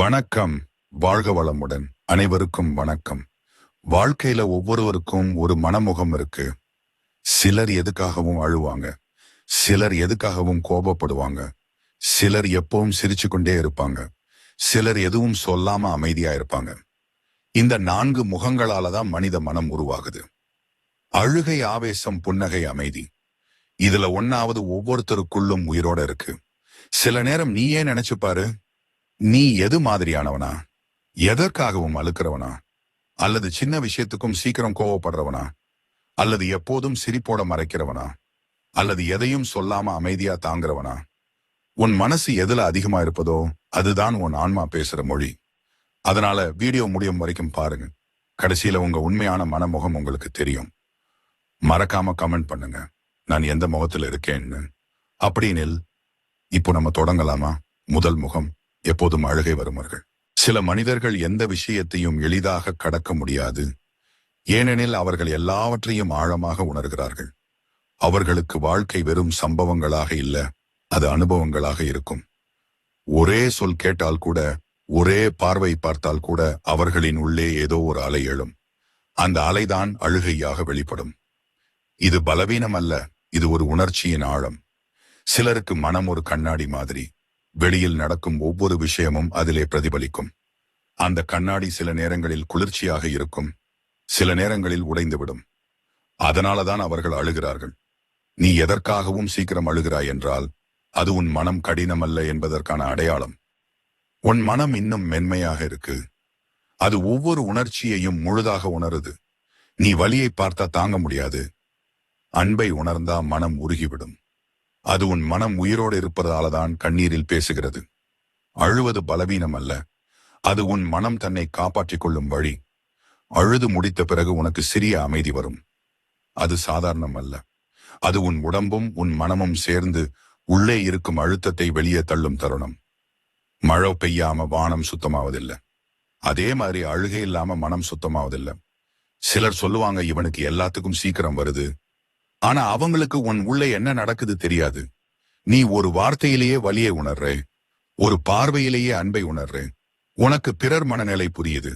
வணக்கம். வாழ்க வளமுடன். அனைவருக்கும் வணக்கம். வாழ்க்கையில ஒவ்வொருவருக்கும் ஒரு மனமுகம் இருக்கு. சிலர் எதுக்காகவும் அழுவாங்க. சிலர் எதுக்காகவும் கோபப்படுவாங்க. சிலர் எப்பவும் சிரிச்சு கொண்டே இருப்பாங்க. சிலர் எதுவும் சொல்லாம அமைதியா இருப்பாங்க. இந்த நான்கு முகங்களால தான் மனித மனம் உருவாகுது. அழுகை ஆவேசம் புன்னகை அமைதி. இதுல ஒன்னாவது ஒவ்வொருத்தருக்குள்ளும் உயிரோட இருக்கு. சில நேரம் நீயே நினைச்சு பாரு நீ எது மாதிரியானவனா? எதற்காகவும் அழுக்கிறவனா? அல்லது சின்ன விஷயத்துக்கும் சீக்கிரம் கோவப்படுறவனா? அல்லது எப்போதும் சிரிப்போட மறைக்கிறவனா? அல்லது எதையும் சொல்லாம அமைதியா தாங்கிறவனா? உன் மனசு எதுல அதிகமா இருப்பதோ அதுதான் உன் ஆன்மா பேசுற மொழி. அதனால வீடியோ முடியும் வரைக்கும் பாருங்க. கடைசியில உங்க உண்மையான மனமுகம் உங்களுக்கு தெரியும். மறக்காம கமெண்ட் பண்ணுங்க. நான் எந்த முகத்துல இருக்கேன்னு. அப்படின்னில் இப்போ நம்ம தொடங்கலாமா? முதல் முகம். எப்போதும் அழுகை வருமர்கள் சில மனிதர்கள் எந்த விஷயத்தையும் எளிதாக கடக்க முடியாது. ஏனெனில் அவர்கள் எல்லாவற்றையும் ஆழமாக உணர்கிறார்கள். அவர்களுக்கு வாழ்க்கை வெறும் சம்பவங்களாக இல்ல அது அனுபவங்களாக இருக்கும். ஒரே சொல் கேட்டால் கூட ஒரே பார்வை பார்த்தால் கூட அவர்களின் உள்ளே ஏதோ ஒரு அலை எழும். அந்த அலைதான் அழுகையாக வெளிப்படும். இது பலவீனம் அல்ல இது ஒரு உணர்ச்சியின் ஆழம். சிலருக்கு மனம் ஒரு கண்ணாடி மாதிரி. வெளியில் நடக்கும் ஒவ்வொரு விஷயமும் அதிலே பிரதிபலிக்கும். அந்த கண்ணாடி சில நேரங்களில் குளிர்ச்சியாக இருக்கும். சில நேரங்களில் உடைந்துவிடும். அதனாலதான் அவர்கள் அழுகிறார்கள். நீ எதற்காகவும் சீக்கிரம் அழுகிறாய் என்றால் அது உன் மனம் கடினமல்ல என்பதற்கான அடையாளம். உன் மனம் இன்னும் மென்மையாக இருக்கு. அது ஒவ்வொரு உணர்ச்சியையும் முழுதாக உணருது. நீ வலியை பார்த்தா தாங்க முடியாது. அன்பை உணர்ந்தா மனம் உருகிவிடும். அது உன் மனம் உயிரோடு இருப்பதாலதான் கண்ணீரில் பேசுகிறது. அழுவது பலவீனம் அல்ல. அது உன் மனம் தன்னை காப்பாற்றிக் கொள்ளும் வழி. அழுது முடித்த பிறகு உனக்கு சிறிய அமைதி வரும். அது சாதாரணம் அல்ல. அது உன் உடம்பும் உன் மனமும் சேர்ந்து உள்ளே இருக்கும் அழுத்தத்தை வெளியே தள்ளும் தருணம். மழை பெய்யாம வானம் சுத்தமாவதில்லை. அதே மாதிரி அழுகை இல்லாம மனம் சுத்தமாவதில்லை. சிலர் சொல்லுவாங்க இவனுக்கு எல்லாத்துக்கும் சீக்கிரம் வருது. ஆனா அவங்களுக்கு உன் உள்ளே என்ன நடக்குது தெரியாது. நீ ஒரு வார்த்தையிலேயே வலியை உணர்ற. ஒரு பார்வையிலேயே அன்பை உணர்ற. உனக்கு பிறர் மனநிலை புரியுது.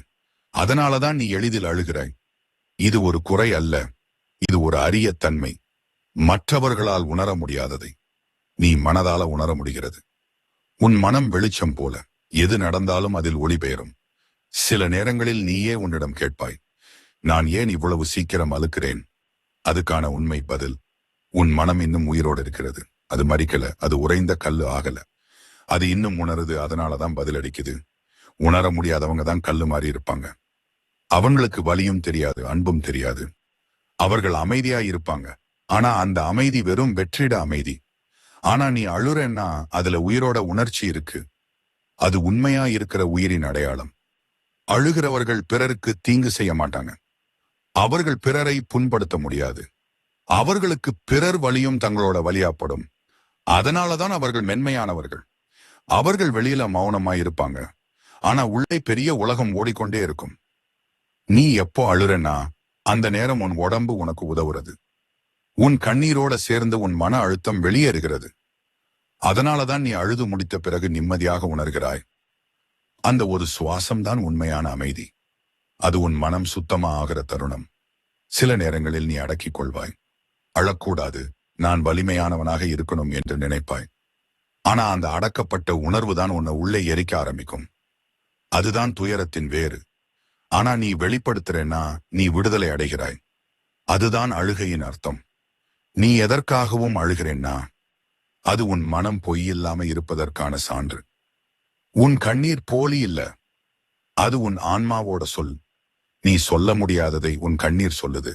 அதனாலதான் நீ எளிதில் அழுகிறாய். இது ஒரு குறை அல்ல. இது ஒரு அரிய தன்மை. மற்றவர்களால் உணர முடியாததை நீ மனதால உணர முடிகிறது. உன் மனம் வெளிச்சம் போல. எது நடந்தாலும் அதில் ஒளிபெயரும் சில நேரங்களில் நீயே உன்னிடம் கேட்பாய். நான் ஏன் இவ்வளவு சீக்கிரம் அழுக்கிறேன்? அதுக்கான உண்மை பதில் உன் மனம் இன்னும் உயிரோடு இருக்கிறது. அது மறிக்கல அது உறைந்த கல்லு ஆகல. அது இன்னும் உணருது அதனாலதான் பதில் அடிக்குது உணர முடியாதவங்க தான் கல்லு மாதிரி இருப்பாங்க. அவங்களுக்கு வலியும் தெரியாது அன்பும் தெரியாது. அவர்கள் அமைதியா இருப்பாங்க. ஆனா அந்த அமைதி வெறும் வெற்றிட அமைதி. ஆனா நீ அழுறன்னா அதுல உயிரோட உணர்ச்சி இருக்கு. அது உண்மையா இருக்கிற உயிரின் அடையாளம். அழுகிறவர்கள் பிறருக்கு தீங்கு செய்ய மாட்டாங்க. அவர்கள் பிறரை புண்படுத்த முடியாது. அவர்களுக்கு பிறர் வழியும் தங்களோட வழியாப்படும். அதனாலதான் அவர்கள் மென்மையானவர்கள். அவர்கள் வெளியில மௌனமாயிருப்பாங்க ஆனா உள்ளே பெரிய உலகம் ஓடிக்கொண்டே இருக்கும். நீ எப்போ அழுறனா அந்த நேரம் உன் உடம்பு உனக்கு உதவுறது. உன் கண்ணீரோட சேர்ந்து உன் மன அழுத்தம் வெளியேறுகிறது. அதனாலதான் நீ அழுது முடித்த பிறகு நிம்மதியாக உணர்கிறாய். அந்த ஒரு சுவாசம்தான் உண்மையான அமைதி. அது உன் மனம் சுத்தமா ஆகிற தருணம். சில நேரங்களில் நீ அடக்கிக் கொள்வாய் அழக்கூடாது. நான் வலிமையானவனாக இருக்கணும் என்று நினைப்பாய். ஆனா அந்த அடக்கப்பட்ட உணர்வு தான் உன்னை உள்ளே எரிக்க ஆரம்பிக்கும். அதுதான் துயரத்தின் வேறு. ஆனா நீ வெளிப்படுத்துறேன்னா நீ விடுதலை அடைகிறாய். அதுதான் அழுகையின் அர்த்தம். நீ எதற்காகவும் அழுகிறேன்னா அது உன் மனம் பொய்யில்லாம இருப்பதற்கான சான்று. உன் கண்ணீர் போலி இல்ல. அது உன் ஆன்மாவோட சொல். நீ சொல்ல முடியாததை உன் கண்ணீர் சொல்லுது.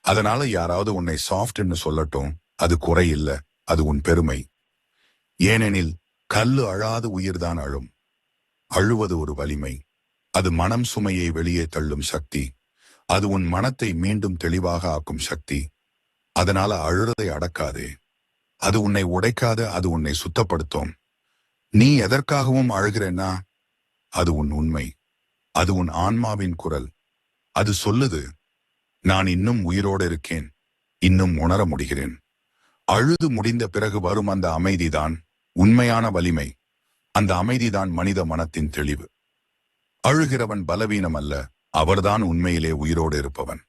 அதனால யாராவது உன்னை சாஃப்ட்னு சொல்லட்டும் அது குறை இல்ல அது உன் பெருமை. ஏனெனில் கல்லு அழாது உயிர்தான் அழும். அழுவது ஒரு வலிமை. அது மனம் சுமையை வெளியே தள்ளும் சக்தி. அது உன் மனத்தை மீண்டும் தெளிவாக ஆக்கும் சக்தி. அதனால அழுறதை அடக்காதே. அது உன்னை உடைக்காத அது உன்னை சுத்தப்படுத்தும். நீ எதற்காகவும் அழுகிறேன்னா அது உன் உண்மை. அது உன் ஆன்மாவின் குரல். அது சொல்லுது நான் இன்னும் உயிரோடு இருக்கேன் இன்னும் உணர முடிகிறேன். அழுது முடிந்த பிறகு வரும் அந்த அமைதிதான் உண்மையான வலிமை. அந்த அமைதிதான் மனித மனத்தின் தெளிவு. அழுகிறவன் பலவீனம் அல்ல அவர்தான் உண்மையிலே உயிரோடு இருப்பவன்.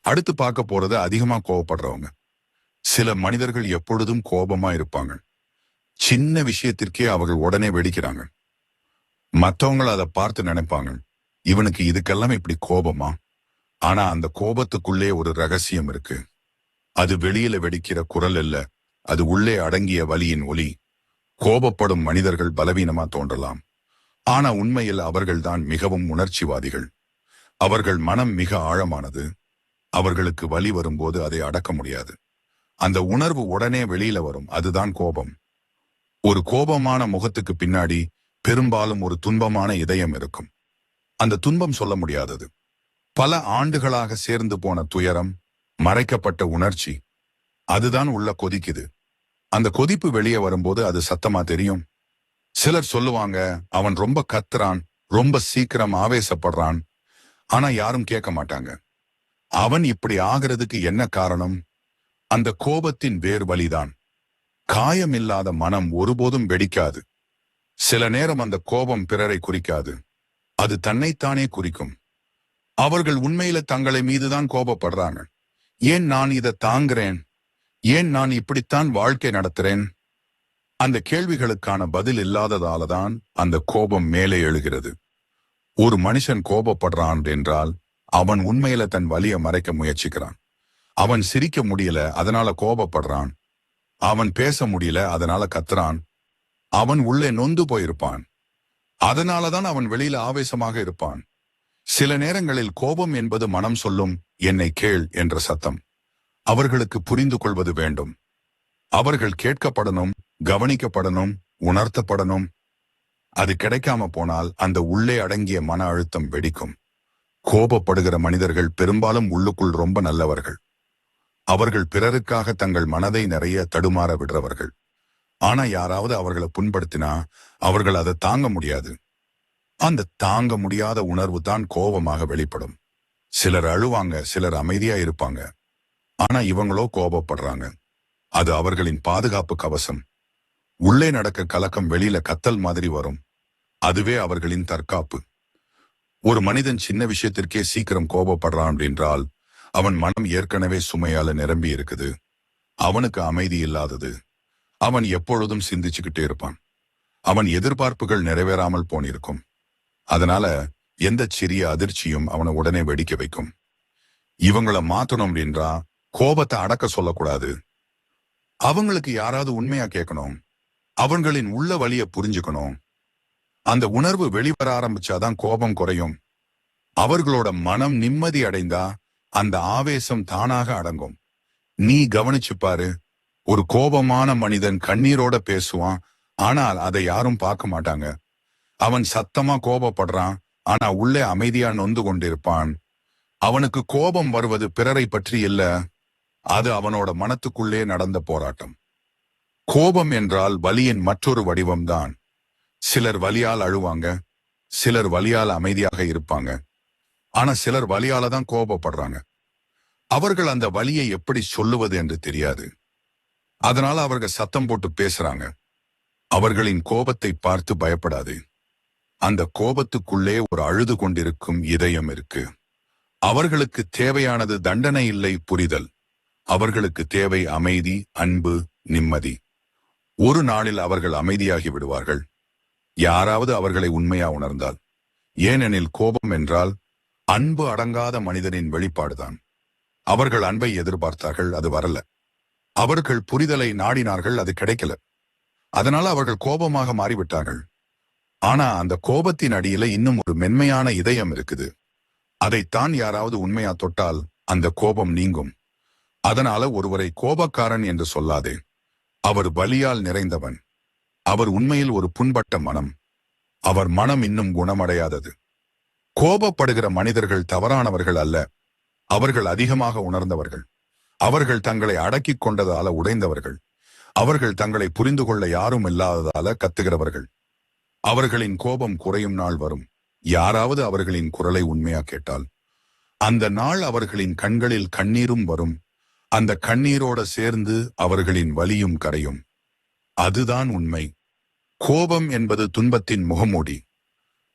அடுத்து பார்க்க போறது அதிகமா கோவப்படுறவங்க. சில மனிதர்கள் எப்பொழுதும் கோபமா இருப்பாங்க. சின்ன விஷயத்திற்கே அவர்கள் உடனே வெடிக்கிறாங்க. மத்தவங்கள அதை பார்த்து நினைப்பாங்க. இவனுக்கு இதுக்கெல்லாம் இப்படி கோபமா? ஆனா அந்த கோபத்துக்குள்ளே ஒரு ரகசியம் இருக்கு. அது வெளியில வெடிக்கிற குரல் இல்ல அது உள்ளே அடங்கிய வலியின் ஒலி. கோபப்படும் மனிதர்கள் பலவீனமா தோன்றலாம். ஆனா உண்மையில் அவர்கள்தான் மிகவும் உணர்ச்சிவாதிகள். அவர்கள் மனம் மிக ஆழமானது. அவர்களுக்கு வலி வரும்போது அதை அடக்க முடியாது. அந்த உணர்வு உடனே வெளியில வரும் அதுதான் கோபம். ஒரு கோபமான முகத்துக்கு பின்னாடி பெரும்பாலும் ஒரு துன்பமான இதயம் இருக்கும். அந்த துன்பம் சொல்ல முடியாதது. பல ஆண்டுகளாக சேர்ந்து போன துயரம் மறைக்கப்பட்ட உணர்ச்சி அதுதான் உள்ள கொதிக்குது. அந்த கொதிப்பு வெளியே வரும்போது அது சத்தமா தெரியும். சிலர் சொல்லுவாங்க அவன் ரொம்ப கத்துறான் ரொம்ப சீக்கிரம் ஆவேசப்படுறான். ஆனா யாரும் கேட்க மாட்டாங்க. அவன் இப்படி ஆகிறதுக்கு என்ன காரணம்? அந்த கோபத்தின் வேர் காயம் காயமில்லாத மனம் ஒருபோதும் வெடிக்காது. சில நேரம் அந்த கோபம் பிறரை குறிக்காது. அது தன்னைத்தானே குறிக்கும். அவர்கள் உண்மையில தங்களை மீதுதான் கோபப்படுறாங்க. ஏன் நான் இதை தாங்குறேன்? ஏன் நான் இப்படித்தான் வாழ்க்கை நடத்துறேன்? அந்த கேள்விகளுக்கான பதில் இல்லாததாலதான் அந்த கோபம் மேலே எழுகிறது. ஒரு மனுஷன் கோபப்படுறான் என்றால் அவன் உண்மையில தன் வலிய மறைக்க முயற்சிக்கிறான். அவன் சிரிக்க முடியல அதனால கோபப்படுறான். அவன் பேச முடியல அதனால கத்துறான். அவன் உள்ளே நொந்து போயிருப்பான். அதனாலதான் அவன் வெளியில ஆவேசமாக இருப்பான். சில நேரங்களில் கோபம் என்பது மனம் சொல்லும் என்னை கேள் என்ற சத்தம். அவர்களுக்கு புரிந்து கொள்வது வேண்டும். அவர்கள் கேட்கப்படணும் கவனிக்கப்படணும் உணர்த்தப்படணும். அது கிடைக்காம போனால் அந்த உள்ளே அடங்கிய மன அழுத்தம் வெடிக்கும். கோபப்படுகிற மனிதர்கள் பெரும்பாலும் உள்ளுக்குள் ரொம்ப நல்லவர்கள். அவர்கள் பிறருக்காக தங்கள் மனதை நிறைய தடுமாற விடுறவர்கள். ஆனா யாராவது அவர்களை புண்படுத்தினா அவர்கள் அதை தாங்க முடியாது. அந்த தாங்க முடியாத உணர்வு தான் கோபமாக வெளிப்படும். சிலர் அழுவாங்க சிலர் அமைதியா இருப்பாங்க. ஆனா இவங்களோ கோபப்படுறாங்க. அது அவர்களின் பாதுகாப்பு கவசம். உள்ளே நடக்க கலக்கம் வெளியில கத்தல் மாதிரி வரும். அதுவே அவர்களின் தற்காப்பு. ஒரு மனிதன் சின்ன விஷயத்திற்கே சீக்கிரம் கோபப்படுறான் என்றால் அவன் மனம் ஏற்கனவே சுமையால நிரம்பி இருக்குது. அவனுக்கு அமைதி இல்லாதது. அவன் எப்பொழுதும் சிந்திச்சுக்கிட்டே இருப்பான். அவன் எதிர்பார்ப்புகள் நிறைவேறாமல் போனிருக்கும். அதனால எந்த சிறிய அதிர்ச்சியும் அவனை உடனே வெடிக்க வைக்கும். இவங்கள மாத்தணும் அப்படின்றா கோபத்தை அடக்க சொல்லக்கூடாது. அவங்களுக்கு யாராவது உண்மையா கேட்கணும். அவங்களின் உள்ள வழிய புரிஞ்சுக்கணும். அந்த உணர்வு வெளிவர ஆரம்பிச்சாதான் கோபம் குறையும். அவர்களோட மனம் நிம்மதி அடைந்தா அந்த ஆவேசம் தானாக அடங்கும். நீ கவனிச்சு பாரு. ஒரு கோபமான மனிதன் கண்ணீரோட பேசுவான். ஆனால் அதை யாரும் பார்க்க மாட்டாங்க. அவன் சத்தமா கோபப்படுறான் ஆனா உள்ளே அமைதியா நொந்து கொண்டிருப்பான். அவனுக்கு கோபம் வருவது பிறரை பற்றி இல்ல அது அவனோட மனத்துக்குள்ளே நடந்த போராட்டம். கோபம் என்றால் வலியின் மற்றொரு வடிவம்தான். சிலர் வலியால் அழுவாங்க சிலர் வலியால் அமைதியாக இருப்பாங்க ஆனா சிலர் வலியால தான் கோபப்படுறாங்க. அவர்கள் அந்த வலியை எப்படி சொல்லுவது என்று தெரியாது. அதனால அவர்கள் சத்தம் போட்டு பேசுறாங்க. அவர்களின் கோபத்தை பார்த்து பயப்படாது. அந்த கோபத்துக்குள்ளே ஒரு அழுது கொண்டிருக்கும் இதயம் இருக்கு. அவர்களுக்கு தேவையானது தண்டனை இல்லை புரிதல். அவர்களுக்கு தேவை அமைதி அன்பு நிம்மதி. ஒரு நாளில் அவர்கள் அமைதியாகி விடுவார்கள். யாராவது அவர்களை உண்மையா உணர்ந்தால். ஏனெனில் கோபம் என்றால் அன்பு அடங்காத மனிதனின் வெளிப்பாடுதான். அவர்கள் அன்பை எதிர்பார்த்தார்கள் அது வரல. அவர்கள் புரிதலை நாடினார்கள் அது கிடைக்கல. அதனால அவர்கள் கோபமாக மாறிவிட்டார்கள். ஆனா அந்த கோபத்தின் அடியில இன்னும் ஒரு மென்மையான இதயம் இருக்குது. அதைத்தான் யாராவது உண்மையா தொட்டால் அந்த கோபம் நீங்கும். அதனால ஒருவரை கோபக்காரன் என்று சொல்லாதே. அவர் பலியால் நிறைந்தவன். அவர் உண்மையில் ஒரு புண்பட்ட மனம். அவர் மனம் இன்னும் குணமடையாதது. கோபப்படுகிற மனிதர்கள் தவறானவர்கள் அல்ல. அவர்கள் அதிகமாக உணர்ந்தவர்கள். அவர்கள் தங்களை அடக்கிக் கொண்டதால உடைந்தவர்கள். அவர்கள் தங்களை புரிந்து கொள்ள யாரும் இல்லாததால கத்துகிறவர்கள். அவர்களின் கோபம் குறையும் நாள் வரும். யாராவது அவர்களின் குரலை உண்மையா கேட்டால் அந்த நாள் அவர்களின் கண்களில் கண்ணீரும் வரும். அந்த கண்ணீரோட சேர்ந்து அவர்களின் வலியும் கரையும். அதுதான் உண்மை. கோபம் என்பது துன்பத்தின் முகமூடி.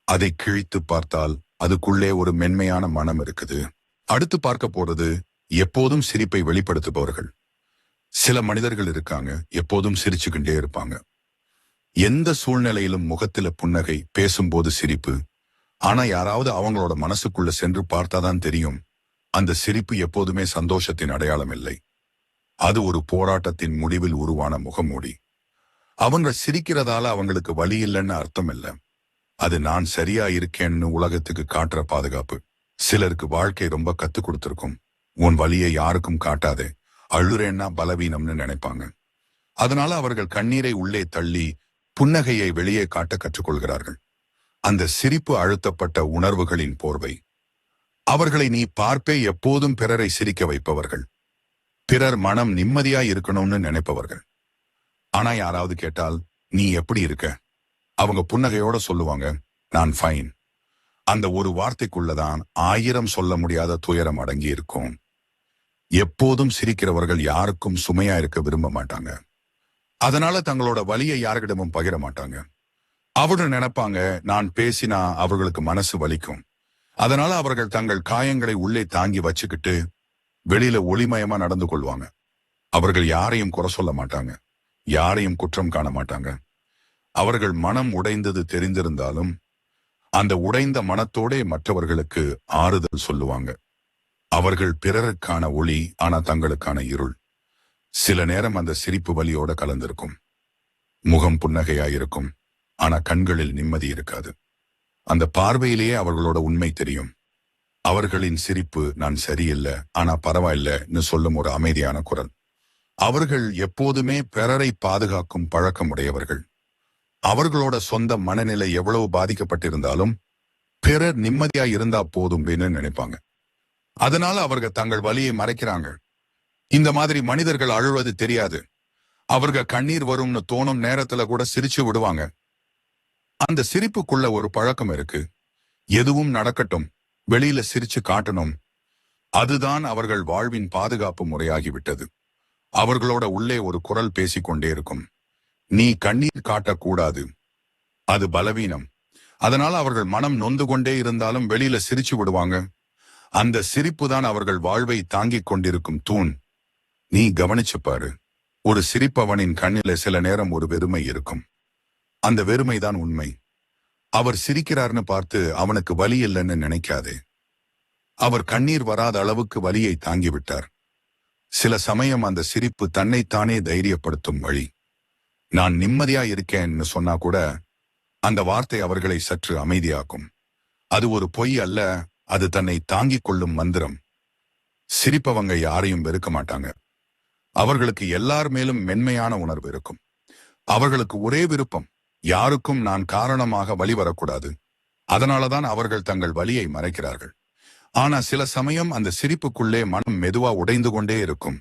அதை கிழித்து பார்த்தால் அதுக்குள்ளே ஒரு மென்மையான மனம் இருக்குது. அடுத்து பார்க்க போறது எப்போதும் சிரிப்பை வெளிப்படுத்துபவர்கள். சில மனிதர்கள் இருக்காங்க எப்போதும் சிரிச்சுக்கிட்டே இருப்பாங்க. எந்த சூழ்நிலையிலும் முகத்தில புன்னகை பேசும்போது சிரிப்பு. ஆனா யாராவது அவங்களோட மனசுக்குள்ள சென்று பார்த்தாதான் தெரியும். அந்த சிரிப்பு எப்போதுமே சந்தோஷத்தின் அடையாளம் இல்லை. அது ஒரு போராட்டத்தின் முடிவில் உருவான முகமூடி. அவங்க சிரிக்கிறதால அவங்களுக்கு வழி இல்லைன்னு அர்த்தம் இல்ல. அது நான் சரியா இருக்கேன்னு உலகத்துக்கு காட்டுற பாதுகாப்பு. சிலருக்கு வாழ்க்கை ரொம்ப கத்து கொடுத்துருக்கும். உன் வழியை யாருக்கும் காட்டாதே. அழுறேன்னா பலவீனம்னு நினைப்பாங்க. அதனால அவர்கள் கண்ணீரை உள்ளே தள்ளி புன்னகையை வெளியே காட்ட கற்றுக்கொள்கிறார்கள். அந்த சிரிப்பு அழுத்தப்பட்ட உணர்வுகளின் போர்வை. அவர்களை நீ பார்ப்பே எப்போதும் பிறரை சிரிக்க வைப்பவர்கள். பிறர் மனம் நிம்மதியா இருக்கணும்னு நினைப்பவர்கள். ஆனா யாராவது கேட்டால் நீ எப்படி இருக்க? அவங்க புன்னகையோட சொல்லுவாங்க நான் ஃபைன் அந்த ஒரு வார்த்தைக்குள்ளதான் ஆயிரம் சொல்ல முடியாத துயரம் அடங்கி இருக்கும் எப்போதும் சிரிக்கிறவர்கள் யாருக்கும் சுமையா இருக்க விரும்ப மாட்டாங்க. அதனால தங்களோட வலியை யாருக்கிடமும் பகிர மாட்டாங்க. அவர்கள் நினைப்பாங்க நான் பேசினா அவர்களுக்கு மனசு வலிக்கும். அதனால அவர்கள் தங்கள் காயங்களை உள்ளே தாங்கி வச்சுக்கிட்டு வெளியில ஒளிமயமா நடந்து கொள்வாங்க. அவர்கள் யாரையும் குறை சொல்ல மாட்டாங்க. யாரையும் குற்றம் காண மாட்டாங்க. அவர்கள் மனம் உடைந்தது தெரிந்திருந்தாலும் அந்த உடைந்த மனத்தோடே மற்றவர்களுக்கு ஆறுதல் சொல்லுவாங்க. அவர்கள் பிறருக்கான ஒளி ஆனா தங்களுக்கான இருள். சில நேரம் அந்த சிரிப்பு வலியோட கலந்திருக்கும். முகம் புன்னகையாயிருக்கும். ஆனா கண்களில் நிம்மதி இருக்காது. அந்த பார்வையிலேயே அவர்களோட உண்மை தெரியும். அவர்களின் சிரிப்பு நான் சரியில்லை ஆனா பரவாயில்லைன்னு சொல்லும் ஒரு அமைதியான குரல். அவர்கள் எப்போதுமே பிறரை பாதுகாக்கும் பழக்கமுடையவர்கள். அவர்களோட சொந்த மனநிலை எவ்வளவு பாதிக்கப்பட்டிருந்தாலும் பிறர் நிம்மதியா இருந்தா போதும்னு நினைப்பாங்க. அதனால அவர்கள் தங்கள் வழியை மறைக்கிறாங்க. இந்த மாதிரி மனிதர்கள் அழுவது தெரியாது. அவர்கள் கண்ணீர் வரும்னு தோணும் நேரத்துல கூட சிரிச்சு விடுவாங்க. அந்த சிரிப்புக்குள்ள ஒரு பழக்கம் இருக்கு. எதுவும் நடக்கட்டும் வெளியில சிரிச்சு காட்டணும். அதுதான் அவர்கள் வாழ்வின் பாதுகாப்பு முறையாகிவிட்டது. அவர்களோட உள்ளே ஒரு குரல் பேசிக்கொண்டே இருக்கும். நீ கண்ணீர் காட்டக்கூடாது. அது பலவீனம். அதனால அவர்கள் மனம் நொந்து கொண்டே இருந்தாலும் வெளியில சிரிச்சு விடுவாங்க. அந்த சிரிப்பு தான் அவர்கள் வாழ்வை தாங்கிக் கொண்டிருக்கும் தூண். நீ கவனிச்சு பாரு. ஒரு சிரிப்பவனின் கண்ணில சில நேரம் ஒரு வெறுமை இருக்கும். அந்த வெறுமைதான் உண்மை. அவர் சிரிக்கிறார்னு பார்த்து அவனுக்கு வலி இல்லைன்னு நினைக்காதே. அவர் கண்ணீர் வராத அளவுக்கு வலியை தாங்கிவிட்டார். சில சமயம் அந்த சிரிப்பு தன்னைத்தானே தைரியப்படுத்தும் வழி. நான் நிம்மதியா இருக்கேன்னு சொன்னா கூட அந்த வார்த்தை அவர்களை சற்று அமைதியாக்கும். அது ஒரு பொய் அல்ல அது தன்னை தாங்கிக் கொள்ளும் மந்திரம். சிரிப்பவங்க யாரையும் வெறுக்க மாட்டாங்க. அவர்களுக்கு எல்லார் மேலும் மென்மையான உணர்வு இருக்கும். அவர்களுக்கு ஒரே விருப்பம் யாருக்கும் நான் காரணமாக வழி வரக்கூடாது. அதனாலதான் அவர்கள் தங்கள் வழியை மறைக்கிறார்கள். ஆனா சில சமயம் அந்த சிரிப்புக்குள்ளே மனம் மெதுவா உடைந்து கொண்டே இருக்கும்.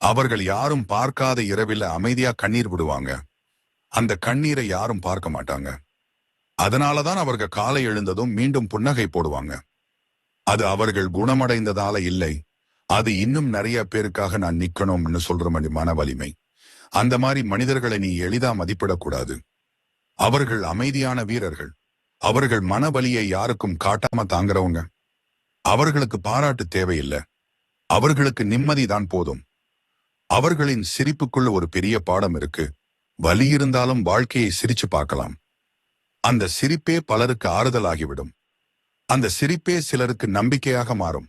அவர்கள் யாரும் பார்க்காத இரவில அமைதியா கண்ணீர் விடுவாங்க. அந்த கண்ணீரை யாரும் பார்க்க மாட்டாங்க. அதனாலதான் அவர்கள் காலை எழுந்ததும் மீண்டும் புன்னகை போடுவாங்க. அது அவர்கள் குணமடைந்ததால இல்லை. அது இன்னும் நிறைய பேருக்காக நான் நிக்கணும்னு சொல்ற மாதிரி மன வலிமை அந்த மாதிரி மனிதர்களை நீ எளிதா மதிப்பிடக்கூடாது. அவர்கள் அமைதியான வீரர்கள். அவர்கள் மன வலியை யாருக்கும் காட்டாம தாங்குறவங்க. அவர்களுக்கு பாராட்டு தேவையில்லை. அவர்களுக்கு நிம்மதிதான் போதும். அவர்களின் சிரிப்புக்குள்ள ஒரு பெரிய பாடம் இருக்கு. வலி இருந்தாலும் வாழ்க்கையை சிரிச்சு பார்க்கலாம். அந்த சிரிப்பே பலருக்கு ஆறுதலாகிவிடும். அந்த சிரிப்பே சிலருக்கு நம்பிக்கையாக மாறும்.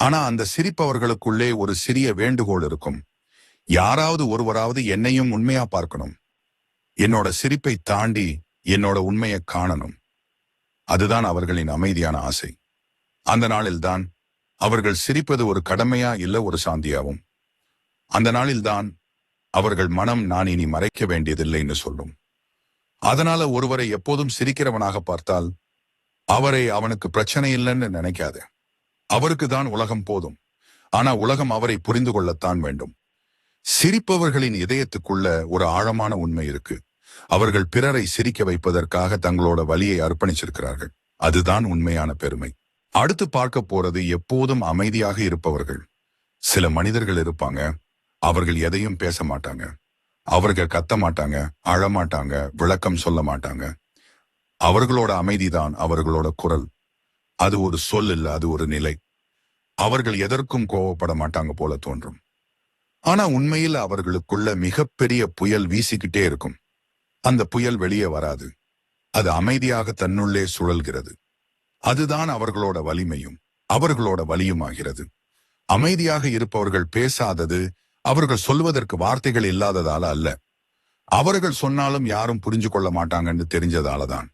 ஆனா அந்த சிரிப்பவர்களுக்குள்ளே ஒரு சிறிய வேண்டுகோள் இருக்கும். யாராவது ஒருவராவது என்னையும் உண்மையா பார்க்கணும். என்னோட சிரிப்பை தாண்டி என்னோட உண்மையை காணணும். அதுதான் அவர்களின் அமைதியான ஆசை. அந்த நாளில்தான் அவர்கள் சிரிப்பது ஒரு கடமையா இல்ல ஒரு சாந்தியாவும். அந்த நாளில்தான் அவர்கள் மனம் நான் இனி மறைக்க வேண்டியதில்லைன்னு சொல்லும். அதனால ஒருவரை எப்போதும் சிரிக்கிறவனாக பார்த்தால் அவரை அவனுக்கு பிரச்சனை இல்லைன்னு நினைக்காத. அவருக்கு தான் உலகம் போதும். ஆனா உலகம் அவரை புரிந்து கொள்ளத்தான் வேண்டும். சிரிப்பவர்களின் இதயத்துக்குள்ள ஒரு ஆழமான உண்மை இருக்கு. அவர்கள் பிறரை சிரிக்க வைப்பதற்காக தங்களோட வலியை அர்ப்பணிச்சிருக்கிறார்கள். அதுதான் உண்மையான பெருமை. அடுத்து பார்க்க போறது எப்போதும் அமைதியாக இருப்பவர்கள். சில மனிதர்கள் இருப்பாங்க. அவர்கள் எதையும் பேச மாட்டாங்க. அவர்கள் கத்த மாட்டாங்க அழமாட்டாங்க விளக்கம் சொல்ல மாட்டாங்க. அவர்களோட அமைதிதான் அவர்களோட குரல். அது ஒரு சொல் இல்ல அது ஒரு நிலை. அவர்கள் எதற்கும் கோவப்பட மாட்டாங்க போல தோன்றும். ஆனா உண்மையில் அவர்களுக்குள்ள மிகப்பெரிய புயல் வீசிக்கிட்டே இருக்கும். அந்த புயல் வெளியே வராது. அது அமைதியாக தன்னுள்ளே சுழல்கிறது. அதுதான் அவர்களோட வலிமையும் அவர்களோட வலியுமாகிறது. அமைதியாக இருப்பவர்கள் பேசாதது அவர்கள் சொல்வதற்கு வார்த்தைகள் இல்லாததால அல்ல. அவர்கள் சொன்னாலும் யாரும் புரிஞ்சு கொள்ள மாட்டாங்கன்னு தெரிஞ்சதால தான்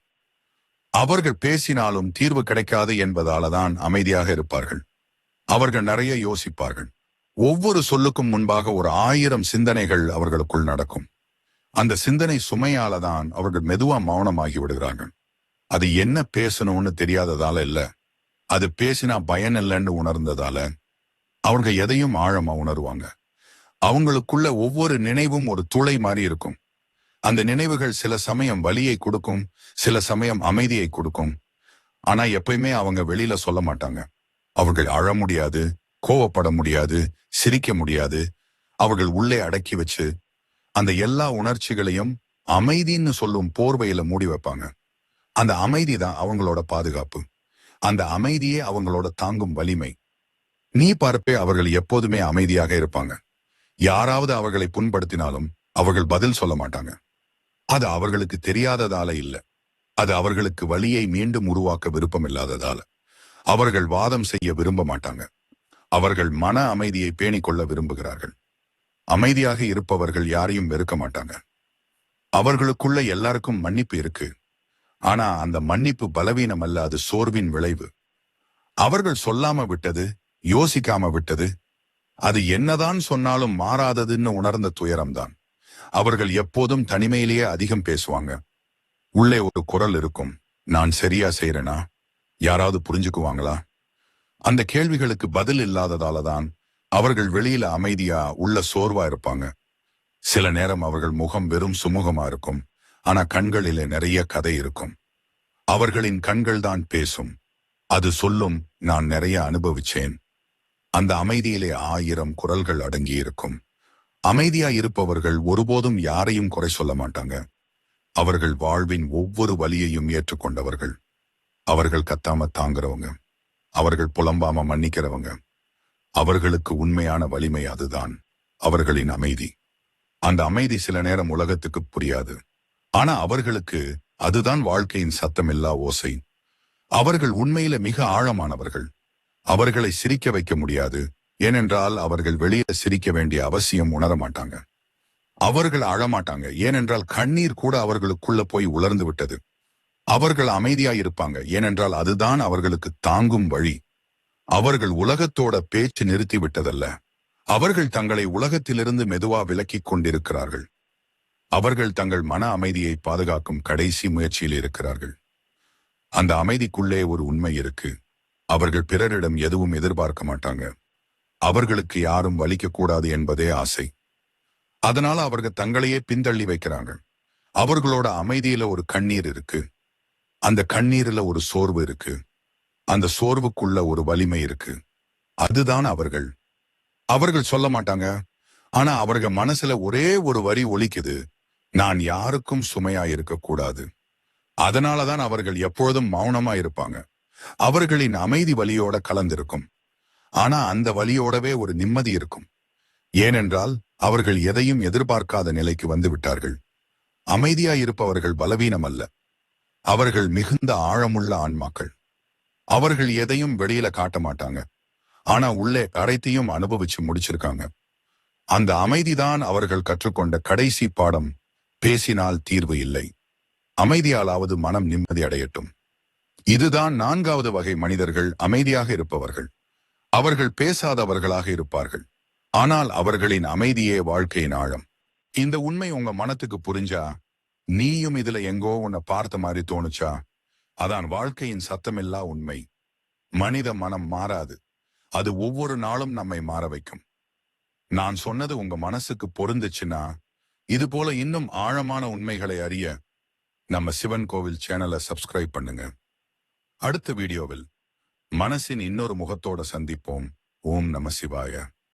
அவர்கள் பேசினாலும் தீர்வு கிடைக்காது என்பதால தான் அமைதியாக இருப்பார்கள். அவர்கள் நிறைய யோசிப்பார்கள். ஒவ்வொரு சொல்லுக்கும் முன்பாக ஒரு ஆயிரம் சிந்தனைகள் அவர்களுக்குள் நடக்கும். அந்த சிந்தனை சுமையால தான் அவர்கள் மெதுவா மௌனமாகி விடுகிறார்கள். அது என்ன பேசணும்னு தெரியாததால இல்ல. அது பேசினா பயன் இல்லைன்னு உணர்ந்ததால அவங்க எதையும் ஆழமா உணருவாங்க. அவங்களுக்குள்ள ஒவ்வொரு நினைவும் ஒரு துளை மாதிரி இருக்கும். அந்த நினைவுகள் சில சமயம் வலியை கொடுக்கும் சில சமயம் அமைதியை கொடுக்கும். ஆனா எப்பயுமே அவங்க வெளியில சொல்ல மாட்டாங்க. அவர்கள் அழ முடியாது கோவப்பட முடியாது சிரிக்க முடியாது. அவர்கள் உள்ளே அடக்கி வச்சு அந்த எல்லா உணர்ச்சிகளையும் அமைதின்னு சொல்லும் போர்வையில மூடி வைப்பாங்க. அந்த அமைதி தான் அவங்களோட பாதுகாப்பு. அந்த அமைதியே அவங்களோட தாங்கும் வலிமை. நீ பார்ப்பே அவர்கள் எப்போதுமே அமைதியாக இருப்பாங்க. யாராவது அவர்களை புண்படுத்தினாலும் அவர்கள் பதில் சொல்ல மாட்டாங்க. அது அவர்களுக்கு தெரியாததால இல்ல. அது அவர்களுக்கு வழியை மீண்டும் உருவாக்க விருப்பம் இல்லாததால அவர்கள் வாதம் செய்ய விரும்ப மாட்டாங்க. அவர்கள் மன அமைதியை பேணிக் கொள்ள விரும்புகிறார்கள். அமைதியாக இருப்பவர்கள் யாரையும் வெறுக்க மாட்டாங்க. அவர்களுக்குள்ள எல்லாருக்கும் மன்னிப்பு இருக்கு. ஆனா அந்த மன்னிப்பு பலவீனம் அல்ல அது சோர்வின் விளைவு. அவர்கள் சொல்லாம விட்டது யோசிக்காம விட்டது அது என்னதான் சொன்னாலும் மாறாததுன்னு உணர்ந்த துயரம்தான். அவர்கள் எப்போதும் தனிமையிலேயே அதிகம் பேசுவாங்க. உள்ளே ஒரு குரல் இருக்கும். நான் சரியா செய்யறேனா யாராவது புரிஞ்சுக்குவாங்களா? அந்த கேள்விகளுக்கு பதில் இல்லாததால தான் அவர்கள் வெளியில அமைதியா உள்ள சோர்வா இருப்பாங்க. சில நேரம் அவர்கள் முகம் வெறும் சுமூகமா இருக்கும். ஆனா கண்களில நிறைய கதை இருக்கும். அவர்களின் கண்கள் தான் பேசும். அது சொல்லும் நான் நிறைய அனுபவிச்சேன். அந்த அமைதியிலே ஆயிரம் குரல்கள் அடங்கி இருக்கும் அமைதியா இருப்பவர்கள் ஒருபோதும் யாரையும் குறை சொல்ல மாட்டாங்க. அவர்கள் வாழ்வின் ஒவ்வொரு வலியையும் ஏற்றுக்கொண்டவர்கள். அவர்கள் கத்தாம தாங்குறவங்க. அவர்கள் புலம்பாம மன்னிக்கிறவங்க. அவர்களுக்கு உண்மையான வலிமை அதுதான். அவர்களின் அமைதி. அந்த அமைதி சில நேரம் உலகத்துக்கு புரியாது. ஆனா அவர்களுக்கு அதுதான் வாழ்க்கையின் சத்தமில்லா ஓசை. அவர்கள் உண்மையில மிக ஆழமானவர்கள். அவர்களை சிரிக்க வைக்க முடியாது. ஏனென்றால் அவர்கள் வெளியில சிரிக்க வேண்டிய அவசியம் உணர மாட்டாங்க. அவர்கள் அழமாட்டாங்க. ஏனென்றால் கண்ணீர் கூட அவர்களுக்குள்ள போய் உலர்ந்து விட்டது. அவர்கள் அமைதியாயிருப்பாங்க ஏனென்றால் அதுதான் அவர்களுக்கு தாங்கும் வழி. அவர்கள் உலகத்தோட பேச்சு நிறுத்தி விட்டதல்ல. அவர்கள் தங்களை உலகத்திலிருந்து மெதுவா விலக்கிக் கொண்டிருக்கிறார்கள். அவர்கள் தங்கள் மன அமைதியை பாதுகாக்கும் கடைசி முயற்சியில் இருக்கிறார்கள். அந்த அமைதிக்குள்ளே ஒரு உண்மை இருக்கு. அவர்கள் பிறரிடம் எதுவும் எதிர்பார்க்க மாட்டாங்க. அவர்களுக்கு யாரும் வலிக்க கூடாது என்பதே ஆசை. அதனால அவர்கள் தங்களையே பின்தள்ளி வைக்கிறாங்க அவர்களோட அமைதியில ஒரு கண்ணீர் இருக்கு. அந்த கண்ணீர்ல ஒரு சோர்வு இருக்கு. அந்த சோர்வுக்குள்ள ஒரு வலிமை இருக்கு. அதுதான் அவர்கள். அவர்கள் சொல்ல மாட்டாங்க. ஆனா அவர்கள் மனசுல ஒரே ஒரு வரி ஒலிக்குது. நான் யாருக்கும் சுமையா இருக்கக்கூடாது. அதனாலதான் அவர்கள் எப்பொழுதும் மௌனமா இருப்பாங்க. அவர்களின் அமைதி வலியோட கலந்திருக்கும். ஆனா அந்த வழியோடவே ஒரு நிம்மதி இருக்கும். ஏனென்றால் அவர்கள் எதையும் எதிர்பார்க்காத நிலைக்கு வந்து விட்டார்கள் இருப்பவர்கள் பலவீனம் அல்ல அவர்கள் மிகுந்த ஆழமுள்ள ஆன்மாக்கள். அவர்கள் எதையும் வெளியில காட்ட மாட்டாங்க. ஆனா உள்ளே அனைத்தையும் அனுபவிச்சு முடிச்சிருக்காங்க. அந்த அமைதிதான் அவர்கள் கற்றுக்கொண்ட கடைசி பாடம். பேசினால் தீர்வு இல்லை. அமைதியாலாவது மனம் நிம்மதி அடையட்டும். இதுதான் நான்காவது வகை மனிதர்கள் அமைதியாக இருப்பவர்கள். அவர்கள் பேசாதவர்களாக இருப்பார்கள். ஆனால் அவர்களின் அமைதியே வாழ்க்கையின் ஆழம். இந்த உண்மை உங்க மனத்துக்கு புரிஞ்சா? நீயும் இதுல எங்கோ உன்னை பார்த்த மாதிரி தோணுச்சா? அதான் வாழ்க்கையின் சத்தமில்லா உண்மை. மனித மனம் மாறாது. அது ஒவ்வொரு நாளும் நம்மை மாற வைக்கும். நான் சொன்னது உங்க மனசுக்கு பொருந்துச்சுன்னா இது போல இன்னும் ஆழமான உண்மைகளை அறிய நம்ம சிவன் கோவில் சேனலை சப்ஸ்கிரைப் பண்ணுங்க. அடுத்த வீடியோவில் மனசின் இன்னொரு முகத்தோட சந்திப்போம். ஓம் நம சிவாய.